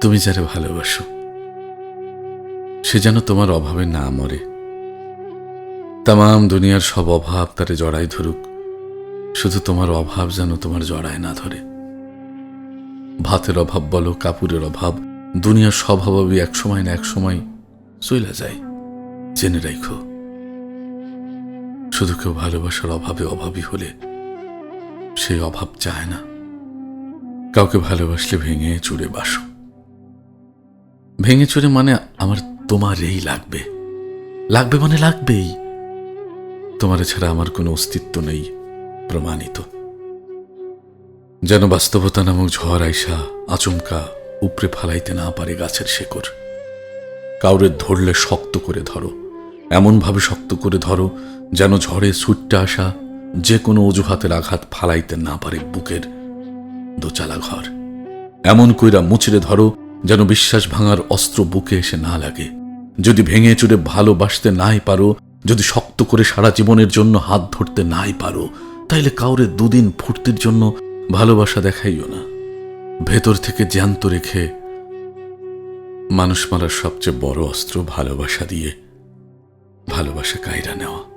তুমি যারা ভালোবাসো, সে যেন তোমার অভাবে না মরে। তাম দুনিয়ার সব অভাব তারে জড়াই ধরুক, শুধু তোমার অভাব যেন তোমার জড়ায় না ধরে। ভাতের অভাব বলো, কাপড়ের অভাব, দুনিয়ার সব অভাবই এক সময় না এক সময় চইলা যায়। জেনে রাখো শুধু কেউ ভালোবাসার অভাবে অভাবী হলে সেই অভাব চায় না। কাউকে ভালোবাসলে ভেঙে চুড়ে বাসো। ভেঙে চুরে মানে আমার তোমার এই লাগবে। লাগবে মানে লাগবেই। তোমার ছাড়া আমার কোনো অস্তিত্ব নেই, প্রমাণিত। যেন বাস্তবতা নামক ঝড় আইসা আচমকা উপরে ফালাইতে না পারে গাছের শেকড়। কাউরে ধরলে শক্ত করে ধরো, এমনভাবে শক্ত করে ধরো, যেন ঝড়ে ছুটতে আসা যে কোনো অজুহাতের আঘাত ফালাইতে না পারে বুকের দোচালা ঘর। এমন কইরা মুচড়ে ধরো, যেন বিশ্বাস ভাঙার অস্ত্র বুকে এসে না লাগে। যদি ভেঙে চুরে ভালোবাসতে নাই পারো, যদি শক্ত করে সারা জীবনের জন্য হাত ধরতে নাই পারো, তাইলে কাউরে দুদিন ফুর্তির জন্য ভালোবাসা দেখাইও না। ভেতর থেকে জ্যান্ত রেখে মানুষ মারার সবচেয়ে বড় অস্ত্র ভালোবাসা দিয়ে ভালোবাসা কায়রা নেওয়া।